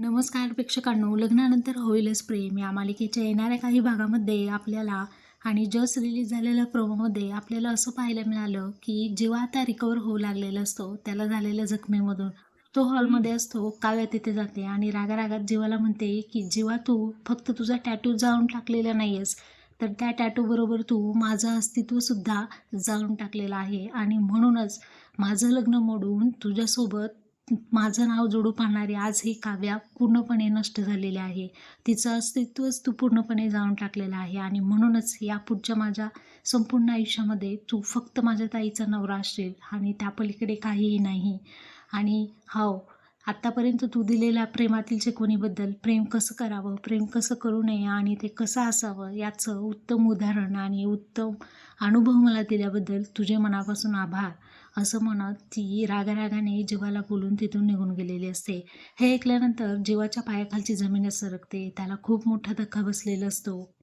नमस्कार प्रेक्षकांनो लग्नानंतर होईलच प्रेम. या मालिकेच्या येणाऱ्या काही भागामध्ये आपल्याला आणि जस्ट रिलीज झालेल्या प्रोमोमध्ये आपल्याला असं पाहायला मिळालं की जेव्हा आता रिकवर होऊ लागलेला असतो त्याला झालेल्या जखमेमधून. तो हॉलमध्ये असतो काव्या तिथे जाते आणि रागारागात जीवाला म्हणते की जेव्हा तू फक्त तुझा टॅटू जाळून टाकलेला नाही आहेस तर त्या टॅटूबरोबर तू माझं अस्तित्वसुद्धा जाळून टाकलेलं आहे आणि म्हणूनच माझं लग्न मोडून तुझ्यासोबत माझं नाव जोडू पाहणारी आज ही काव्या पूर्णपणे नष्ट झालेले आहे. तिचं अस्तित्वच तू पूर्णपणे जाऊन टाकलेलं आहे आणि म्हणूनच या पुढच्या माझ्या संपूर्ण आयुष्यामध्ये तू फक्त माझ्या ताईचा नवरा असेल आणि त्या पलीकडे काहीही नाही. आणि हो आत्तापर्यंत तू दिलेल्या प्रेमातील शिकवणीबद्दल प्रेम कसं करावं प्रेम कसं करू नये आणि ते कसं असावं याचं उत्तम उदाहरण आणि उत्तम अनुभव मला दिल्याबद्दल तुझे मनापासून आभार. असं म्हणत ती रागारागाने जीवाला बोलून तिथून निघून गेलेली असते. हे ऐकल्यानंतर जीवाच्या पायाखालची जमीनच सरकते. त्याला खूप मोठा धक्का बसलेला असतो.